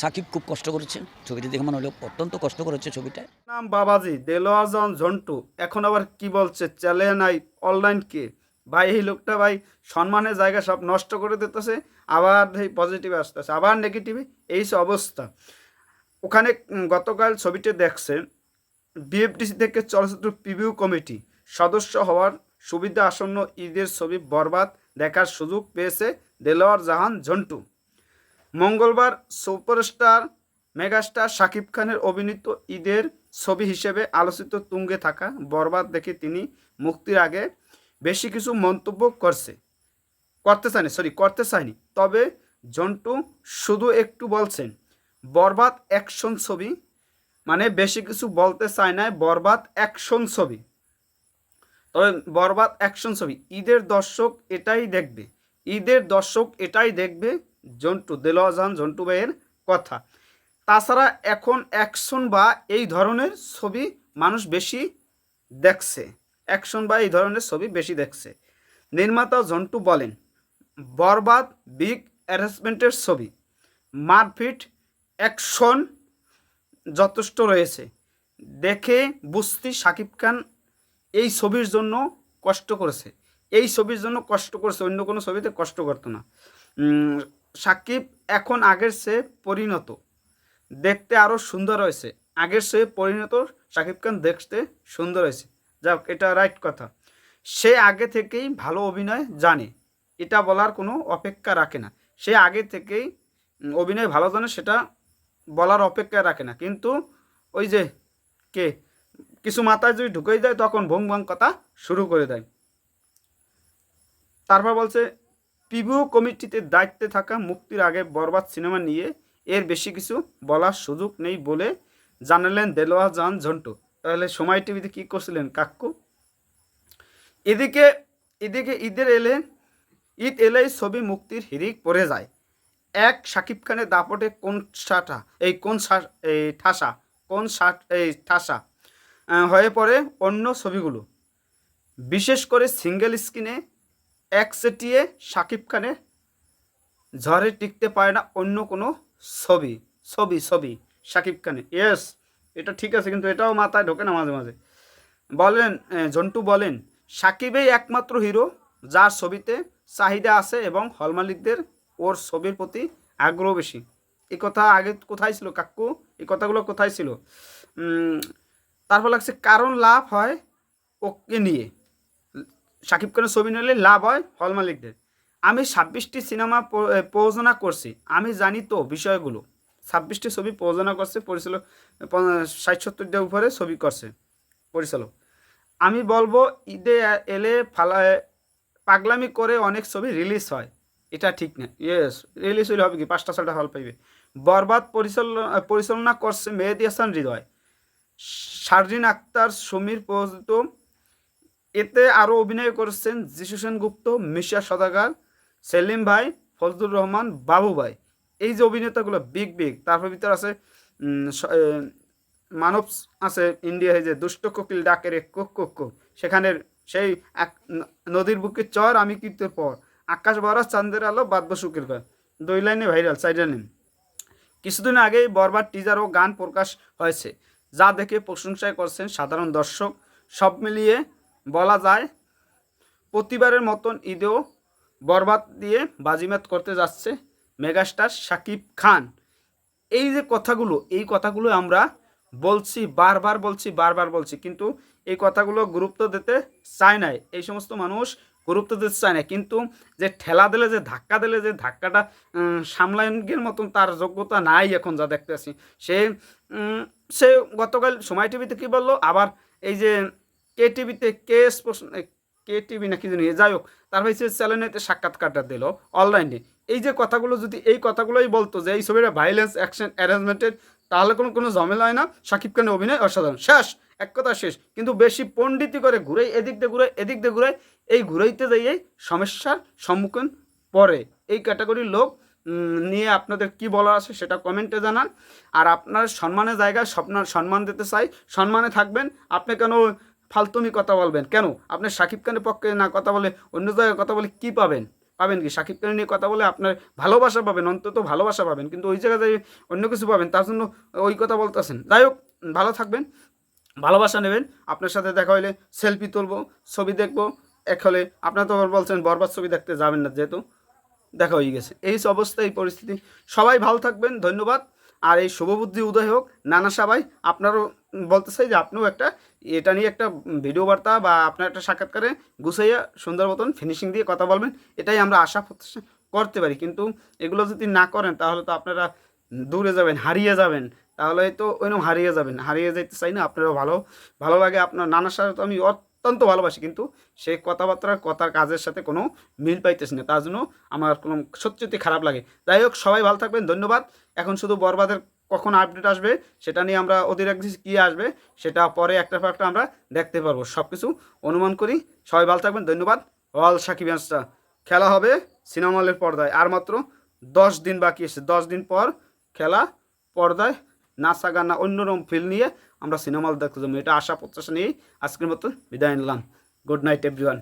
সাকিব খুব কষ্ট করেছে। ছবিটি দেখে মনে হলো অত্যন্ত কষ্ট করেছে ছবিটা নাম বাবাজি, দেলোয়াজন ঝন্টু। এখন আবার কি বলছে? চ্যালে নাই, অনলাইন কে? ভাই, এই লোকটা ভাই সম্মানের জায়গা সব নষ্ট করে দিতেছে, আবার এই পজিটিভ আসতেছে, আবার নেগেটিভে এই অবস্থা। ওখানে গতকাল ছবিটি দেখছে বিএফডিসি থেকে চলচ্চিত্র প্রিভিউ কমিটি সদস্য হওয়ার সুবিধা আসন্ন ঈদের ছবি বরবাদ দেখার সুযোগ পেয়েছে দেলোয়ার জাহান ঝন্টু। মঙ্গলবার সুপারস্টার মেগাস্টার শাকিব খানের অভিনীত ঈদের ছবি হিসেবে আলোচিত তুঙ্গে থাকা বরবাদ দেখে তিনি মুক্তির আগে বেশি কিছু মন্তব্য করছে করতে চায়নি সরি করতে চায়নি। তবে জন্টু শুধু একটু বলছেন, বরবাদ অ্যাকশন ছবি মানে বেশি কিছু বলতে চায় না বরবাদ অ্যাকশন ছবি। তবে বরবাদ অ্যাকশন ছবি, ঈদের দর্শক এটাই দেখবে, ঈদের দর্শক এটাই দেখবে জন্টু দেলোয়াজান জন্টু ভাইয়ের কথা। তাছাড়া এখন অ্যাকশন বা এই ধরনের ছবি মানুষ বেশি দেখছে। অ্যাকশন বা এই ধরনের ছবি বেশি দেখছে। নির্মাতা জন্টু বলেন, বরবাদ, বিগ অ্যারেঞ্জমেন্টের ছবি। মারপিট, অ্যাকশন যথেষ্ট রয়েছে। দেখে বুঝতে শাকিব খান এই ছবির জন্য কষ্ট করেছে। এই ছবির জন্য কষ্ট করেছে, অন্য কোনো ছবিতে কষ্ট করতো না। সাকিব এখন আগের চেয়ে পরিণত। দেখতে আরও সুন্দর হয়েছে। আগের চেয়ে পরিণত সাকিব খান দেখতে সুন্দর হয়েছে। যাক, এটা রাইট কথা। সে আগে থেকেই ভালো অভিনয় জানে। এটা বলার কোনো অপেক্ষা রাখে না। সে আগে থেকেই অভিনয় ভালো জানে, সেটা বলার অপেক্ষা রাখে না। কিন্তু ওই যে কে? কিছু মাথায় যদি ঢুকেই দেয়, তখন ভং ভং কথা শুরু করে দেয়। তারপর বলছে প্রিভিউ কমিটিতে দায়িত্বে থাকা মুক্তির আগে বরবাদ সিনেমা নিয়ে এর বেশি কিছু বলার সুযোগ নেই বলে জানালেন দেলোয়া জান ঝন্টু। তাহলে সময় টিভিতে কী করছিলেন কাক্কু এদিকে এদিকে ঈদের এলে, ঈদ এলেই ছবি মুক্তির হিরিক পড়ে যায়। এক শাকিব খানের দাপটে কোন সাটা, এই কোন এই ঠাসা, কোন সাট এই ঠাসা হয়ে পড়ে অন্য ছবিগুলো। বিশেষ করে সিঙ্গেল স্ক্রিনে একচেটিয়ে শাকিব খানে ঝড়ে টিকতে পারে না অন্য কোনো ছবি ছবি ছবি শাকিব খানে ইয়েস এটা ঠিক আছে, কিন্তু এটাও মাথায় ঢোকে না মাঝে মাঝে। বলেন জন্টু বলেন, সাকিবেই একমাত্র হিরো যার ছবিতে চাহিদা আছে এবং হলমালিকদের ওর ছবির প্রতি আগ্রহ বেশি। এই কথা আগে কোথায় ছিল, কাকু? এই কথাগুলো কোথায় ছিল? তারপর লাগছে কারণ লাভ হয় ওকে নিয়ে। শাকিব খানের ছবি নিলে লাভ হয় হল মালিকদের। আমি ছাব্বিশটি সিনেমা প্রযোজনা করছি। আমি জানি তো বিষয়গুলো। ছাব্বিশটি ছবি প্রযোজনা করছে, পরিচালক ষাট সত্তরটার উপরে ছবি করছে পরিচালক। আমি বলব, ঈদে এলে ফালা পাগলামি করে অনেক ছবি রিলিজ হয়। এটা ঠিক না। ইয়েস, রিলিজ হইলে হবে কি? পাঁচটা ছটা হল পাইবে। বরবাদ পরিচালনা পরিচালনা করছে মেহেদি হাসান হৃদয়। শারজিন আক্তার, সমীর প্রযোজিত এতে আরও অভিনয় করেছেন যিশু সেনগুপ্ত, মিশা সদাগার, সেলিম ভাই, ফজলুর রহমান, বাবু ভাই। এই যে অভিনেতাগুলো, বিগ বিগ, তারপর ভিতরে আছে মানব আছে ইন্ডিয়া যে দুষ্ট কোকিল ডাকের এক কোক কোক কোক সেখানের সেই এক নদীর বুকে চর আমি কীর্তের পর। আকাশ ভরা চান্দের আলো বাদ সুখের ঘর দুই লাইনে ভাইরাল লাইনে। কিছুদিন আগেই বরবার টিজার ও গান প্রকাশ হয়েছে। যা দেখে প্রশংসায় করছেন সাধারণ দর্শক। সব মিলিয়ে বলা যায়, প্রতিবারের মতন ঈদেও বরবাদ দিয়ে বাজিমাত করতে যাচ্ছে মেগাস্টার সাকিব খান। এই যে কথাগুলো, এই কথাগুলো আমরা বলছি, বারবার বলছি বারবার বলছি, কিন্তু এই কথাগুলো গুরুত্ব দিতে চায় নাই। এই সমস্ত মানুষ গুরুত্ব দিতে চায় না কিন্তু যে ঠেলা দিলে, যে ধাক্কা দিলে, যে ধাক্কাটা সামলানোর মতন তার যোগ্যতা নাই এখন যা দেখতে আসি সে সে গতকাল সময় টিভিতে কী বলল? আবার এই যে কে টিভিতে প্রশ্ন কে টিভি নাকি জানি যাই হোক, তার হয়েছে চ্যানেলেতে সাক্ষাৎকারটা দিল অনলাইনে। এই যে কথাগুলো যদি, এই কথাগুলোই বলতো যে এই ছবিটা ভাইলেন্স অ্যাকশন অ্যারেঞ্জমেন্টের তাহলে কোনো কোনো ঝামেলা হয় না। শাকিব খানের অভিনয় অসাধারণ। শেষ, এক কথা শেষ। কিন্তু বেশি পণ্ডিতি করে ঘুরে, এদিক দিয়ে ঘুরে, এদিক দিয়ে ঘুরে, এই ঘুরাইতে যাইয়ে সমস্যার সম্মুখীন পড়ে। এই ক্যাটাগরির লোক নিয়ে আপনাদের কি বলার আছে সেটা কমেন্টে জানান। আর আপনার সম্মানের জায়গায় স্বপ্নার সম্মান দিতে চাই। সম্মানে থাকবেন। আপনি কেন ফালতুমি কথা বলবেন। কেন? আপনি শাকিব খানের পক্ষে না কথা বলে অন্য জায়গায় কথা বলে কি পাবেন? পাবেন কি? সাকিব খানের নিয়ে কথা বলে আপনার ভালোবাসা পাবেন, অন্তত ভালোবাসা পাবেন, কিন্তু ওই জায়গায় অন্য কিছু পাবেন, তার জন্য ওই কথা বলতেছেন। যাই হোক, ভালো থাকবেন, ভালোবাসা নেবেন। আপনার সাথে দেখা হলে সেলফি তুলবো, ছবি দেখব। এক হলে আপনার তো বলছেন, বরবাদ ছবি দেখতে যাবেন না যেহেতু দেখা হয়ে গেছে। এই অবস্থা এই পরিস্থিতি। সবাই ভালো থাকবেন, ধন্যবাদ। আর এই শুভবুদ্ধি উদয় হোক, নানা সবাই, আপনারও বলতে চাই যে আপনিও একটা, এটা নিয়ে একটা ভিডিও বার্তা বা আপনার একটা সাক্ষাৎকারে গুছাইয়া সুন্দর মতন ফিনিশিং দিয়ে কথা বলবেন, এটাই আমরা আশা প্রত্যাশা করতে পারি। কিন্তু এগুলো যদি না করেন, তাহলে তো আপনারা দূরে যাবেন, হারিয়ে যাবেন। তাহলে তো ওইরকম হারিয়ে যাবেন, হারিয়ে যেতে চাই না, আপনারও ভালো ভালো লাগে। আপনার নানার সাথে তো আমি অত্যন্ত ভালোবাসি, কিন্তু সেই কথাবার্তার কথার কাজের সাথে কোনো মিল পাইতেছি না। তার জন্য আমার কোনো সত্যি খারাপ লাগে। যাই হোক, সবাই ভালো থাকবেন, ধন্যবাদ। এখন শুধু বরবাদের কখন আপডেট আসবে, সেটা নিয়ে আমরা এক কী আসবে, সেটা পরে একটা একটা আমরা দেখতে পারব। সব কিছু অনুমান করি। সবাই ভালো থাকবেন, ধন্যবাদ। অল সাকিব খেলা হবে সিনেমা হলের পর্দায়। আর মাত্র দশ দিন বাকি আছে। দশ দিন পর খেলা পর্দায় নাচা গানা অন্যরকম ফিল নিয়ে আমরা সিনেমা দেখতে যাব। এটা আশা প্রত্যাশা নিয়েই আজকের মতো বিদায় নিলাম। Good night everyone